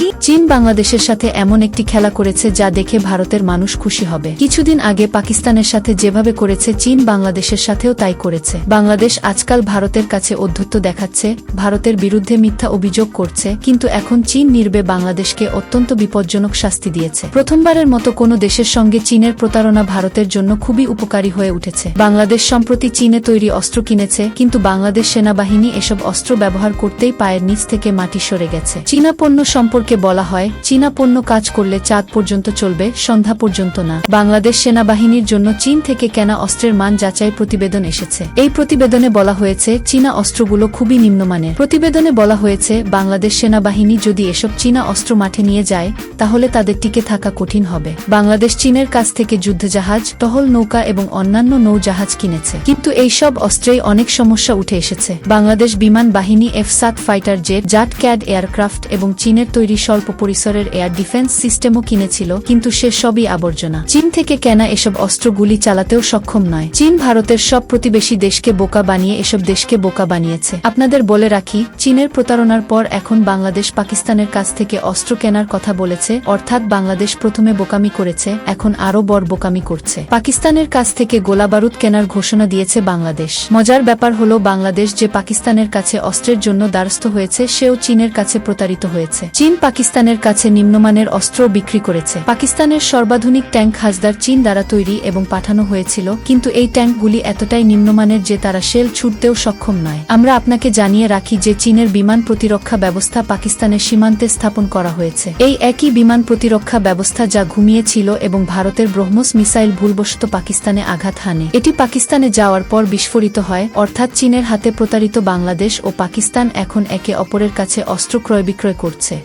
চীন বাংলাদেশের সাথে এমন একটি খেলা করেছে যা দেখে ভারতের মানুষ খুশি হবে। কিছুদিন আগে পাকিস্তানের সাথে যেভাবে করেছে, চীন বাংলাদেশের সাথেও তাই করেছে। বাংলাদেশ আজকাল ভারতের কাছে অধ্যত্ত দেখাচ্ছে, ভারতের বিরুদ্ধে মিথ্যা অভিযোগ করছে, কিন্তু এখন চীন নির্বে বাংলাদেশকে অত্যন্ত বিপজ্জনক শাস্তি দিয়েছে। প্রথমবারের মতো কোনো দেশের সঙ্গে চীনের প্রতারণা ভারতের জন্য খুবই উপকারী হয়ে উঠেছে। বাংলাদেশ সম্প্রতি চীনে তৈরি অস্ত্র কিনেছে, কিন্তু বাংলাদেশ সেনাবাহিনী এসব অস্ত্র ব্যবহার করতেই পায়ের নিচ থেকে মাটি সরে গেছে। চীনা পণ্য সম্পর্কে বলা হয়, চীনা পণ্য কাজ করলে চাঁদ পর্যন্ত চলবে, সন্ধ্যা পর্যন্ত না। বাংলাদেশ সেনাবাহিনীর জন্য চীন থেকে কেনা অস্ত্রের মান যাচাই প্রতিবেদন এসেছে। এই প্রতিবেদনে বলা হয়েছে, চীনা অস্ত্রগুলো খুবই নিম্নমানের। প্রতিবেদনে বলা হয়েছে, বাংলাদেশ সেনাবাহিনী যদি এসব চীনা অস্ত্র মাঠে নিয়ে যায়, তাহলে তাদের টিকে থাকা কঠিন হবে। বাংলাদেশ চীনের কাছ থেকে যুদ্ধজাহাজ, টহল নৌকা এবং অন্যান্য নৌজাহাজ কিনেছে। কিন্তু এই সব অস্ত্রেই অনেক সমস্যা উঠে এসেছে। বাংলাদেশ বিমান বাহিনী এফ সাত ফাইটার জেট, জাট ক্যাড এয়ারক্রাফট এবং চীনের তৈরি স্বল্প পরিসরের এয়ার ডিফেন্স সিস্টেমও কিনেছিল, কিন্তু সে সবই আবর্জনা। চীন থেকে কেনা এসব অস্ত্রগুলি চালাতেও সক্ষম নয়। চীন ভারতের সব প্রতিবেশী দেশকে বোকা বানিয়ে এসব দেশকে বোকা বানিয়েছে। আপনাদের বলে রাখি, চীনের প্রতারণার পর এখন বাংলাদেশ পাকিস্তানের কাছ থেকে অস্ত্র কেনার কথা বলেছে, অর্থাৎ বাংলাদেশ প্রথমে বোকামি করেছে, এখন আরও বড় বোকামি করছে। পাকিস্তানের কাছ থেকে গোলাবারুদ কেনার ঘোষণা দিয়েছে বাংলাদেশ। মজার ব্যাপার হলো, বাংলাদেশ যে পাকিস্তানের কাছে অস্ত্রের জন্য দ্বারস্থ হয়েছে, সেও চীনের কাছে প্রতারিত হয়েছে। চীন পাকিস্তানের কাছে নিম্নমানের অস্ত্র বিক্রি করেছে। পাকিস্তানের সর্বাধুনিক ট্যাঙ্ক হাজদার চীন দ্বারা তৈরি এবং পাঠানো হয়েছিল, কিন্তু এই ট্যাঙ্কগুলি এতটাই নিম্নমানের যে তারা শেল ছুটতেও সক্ষম নয়। আমরা আপনাকে জানিয়ে রাখি যে চীনের বিমান প্রতিরক্ষা ব্যবস্থা পাকিস্তানের সীমান্তে স্থাপন করা হয়েছে। এই একই বিমান প্রতিরক্ষা ব্যবস্থা যা ঘুমিয়েছিল এবং ভারতের ব্রহ্মস মিসাইল ভুলবশত পাকিস্তানে আঘাত হানে। এটি পাকিস্তানে যাওয়ার পর বিস্ফোরিত হয়, অর্থাৎ চীনের হাতে প্রতারিত বাংলাদেশ ও পাকিস্তান এখন একে অপরের কাছে অস্ত্র ক্রয় বিক্রয় করছে।